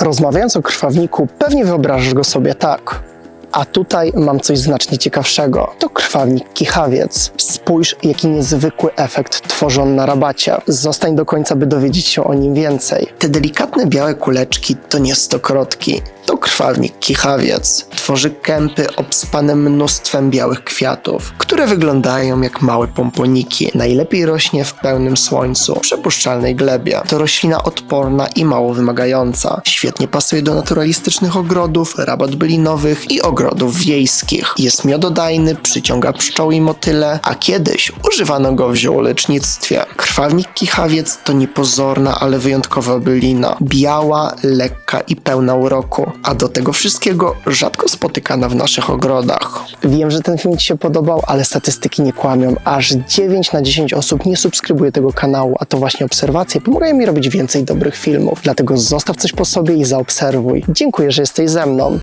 Rozmawiając o krwawniku, pewnie wyobrażasz go sobie tak. A tutaj mam coś znacznie ciekawszego. To krwawnik kichawiec. Spójrz, jaki niezwykły efekt tworzy on na rabacie. Zostań do końca, by dowiedzieć się o nim więcej. Te delikatne białe kuleczki to nie stokrotki. To krwawnik kichawiec. Tworzy kępy obspane mnóstwem białych kwiatów, które wyglądają jak małe pomponiki. Najlepiej rośnie w pełnym słońcu, przepuszczalnej glebie. To roślina odporna i mało wymagająca. Świetnie pasuje do naturalistycznych ogrodów, rabat bylinowych i ogrodów wiejskich. Jest miododajny, przyciąga pszczoły i motyle, a kiedyś używano go w ziołolecznictwie. Krwawnik kichawiec to niepozorna, ale wyjątkowa bylina. Biała, lekka i pełna uroku, a do tego wszystkiego rzadko spotykana w naszych ogrodach. Wiem, że ten film Ci się podobał, ale statystyki nie kłamią. Aż 9 na 10 osób nie subskrybuje tego kanału, a to właśnie obserwacje pomagają mi robić więcej dobrych filmów. Dlatego zostaw coś po sobie i zaobserwuj. Dziękuję, że jesteś ze mną.